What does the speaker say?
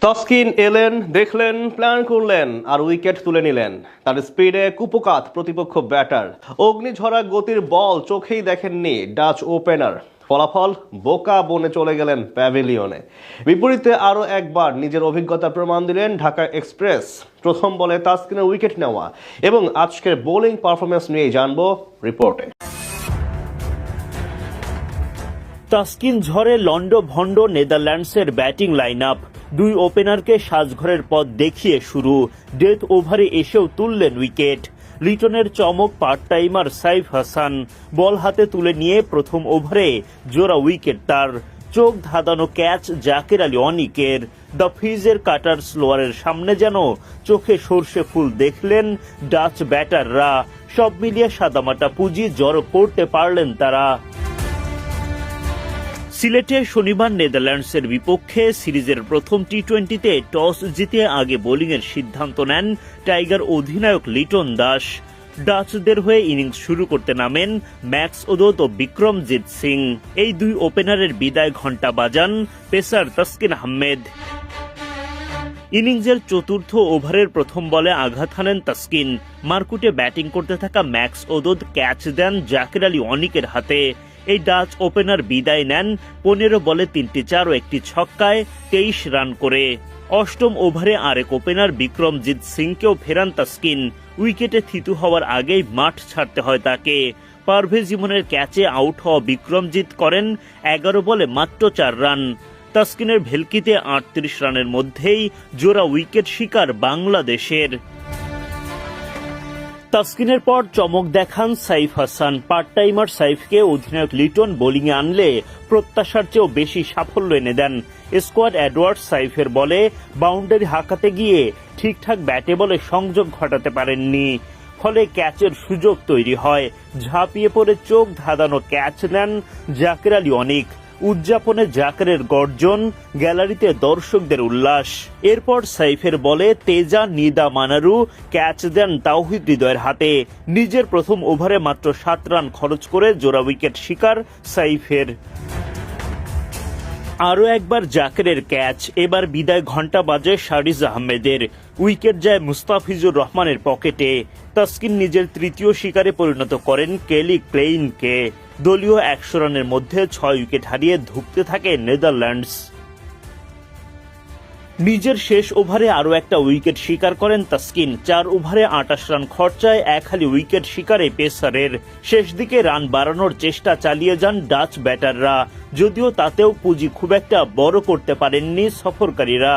তস্কিন এলেন, দেখলেন, প্ল্যান করলেন, আর উইকেট তুলে নিলেন। তার স্পিডে কুপকাত প্রতিপক্ষ ব্যাটার। অগ্নিঝরা গতির বল চোখেই দেখেননি ডাচ ওপেনার। ফলাফল বোকা বনে চলে গেলেন প্যাভিলিয়নে। বিপরীতে আরও একবার নিজের অভিজ্ঞতা প্রমাণ দিলেন ঢাকা এক্সপ্রেস। প্রথম বলে তাস্কিনের উইকেট নেওয়া। এবং আজকের বোলিং পারফরমেন্স নিয়ে জানব রিপোর্টে। তাস্কিন ঝড়ে লন্ড ভন্ড নেদারল্যান্ডসের ব্যাটিং লাইন আপ দুই ওপেনারকে সাজঘরের পথ দেখিয়ে শুরু। ডেথ ওভারে এসেও তুললেন উইকেট। লিটনের চমক part timer Saif Hasan. Ball হাতে তুলে নিয়ে প্রথম ওভারে জোড়া উইকেট তার। চোখ ধাঁধানো ক্যাচ জাকের আলী অনিকের। দ্য ফিজের কাটার স্লোয়ারের সামনে যেন চোখে সর্ষে ফুল দেখলেন ডাচ ব্যাটাররা। সব মিলিয়ে সাদামাটা পুঁজি জড়ো করতে পারলেন তারা। সিলেটে শনিবার নেদারল্যান্ডসের বিপক্ষে সিরিজের প্রথম টি টোয়েন্টিতে টস জিতে আগে বোলিংয়ের সিদ্ধান্ত নেন টাইগার অধিনায়ক লিটন দাস। ডাচদের হয়ে ইনিংস শুরু করতে নামেন ম্যাক্স ওদত ও বিক্রমজিৎ সিং। এই দুই ওপেনারের বিদায় ঘণ্টা বাজান পেসার তাসকিন আহমেদ। ইনিংসের চতুর্থ ওভারের প্রথম বলে আঘাত হানেন তাসকিন। মারকুটে ব্যাটিং করতে থাকা ম্যাক্স ওদত ক্যাচ দেন জাকির আলী অনিকের হাতে। এই ডাচ ওপেনার বিদায় নেন। পনেরো বলে তিনটি চার ও একটি ছক্কায় তেইশ রান করে। অষ্টম ওভারে আরেক ওপেনার বিক্রমজিৎ সিংকেও ফেরান তাসকিন উইকেটে থিতু হওয়ার আগেই মাঠ ছাড়তে হয় তাকে। পারভেজ ইমনের ক্যাচে আউট হওয়া বিক্রমজিৎ করেন এগারো বলে মাত্র চার রান। তাস্কিনের ভেলকিতে আটত্রিশ রানের মধ্যেই জোড়া উইকেট শিকার বাংলাদেশের। তাসকিনের পর চমক দেখান সাইফ হাসান। পার্ট টাইমার সাইফকে অধিনায়ক লিটন বোলিংয়ে আনলে প্রত্যাশার চেয়েও বেশি সাফল্য এনে দেন স্কোয়াড অ্যাডওয়ার্ড সাইফের বলে। বাউন্ডারি হাঁকাতে গিয়ে ঠিকঠাক ব্যাটে বলে সংযোগ ঘটাতে পারেননি। ফলে ক্যাচের সুযোগ তৈরি হয়। ঝাঁপিয়ে পড়ে চোখ ধাঁধানো ক্যাচ নেন জাকির আলী অনিক। উদযাপনে জাকারের গর্জন, গ্যালারিতে দর্শকদের উল্লাস। এরপর সাইফের বলে, তেজা, নিদা, মানারু, ক্যাচ দেন তাওহিদ হৃদয়ের হাতে। নিজের প্রথম ওভারে মাত্র সাত রান খরচ করে জোড়া উইকেট শিকার সাইফের। আরও একবার জাকেরের ক্যাচ। এবার বিদায় ঘণ্টা বাজে শারিজ আহমেদের। উইকেট যায় মুস্তাফিজুর রহমানের পকেটে। তাসকিন নিজের তৃতীয় শিকারে পরিণত করেন কেলি ক্লেইনকে দলীয় একশো রানের মধ্যে ছয় উইকেট হারিয়ে ধুঁকতে থাকে নেদারল্যান্ডস। নিজের শেষ ওভারে আরও একটা উইকেট শিকার করেন তাসকিন। চার ওভারে আটাশ রান খরচায় এক হালি উইকেট শিকারে পেসারের। শেষ দিকে রান বাড়ানোর চেষ্টা চালিয়ে যান ডাচ ব্যাটাররা। যদিও তাতেও পুঁজি খুব একটা বড় করতে পারেননি সফরকারীরা।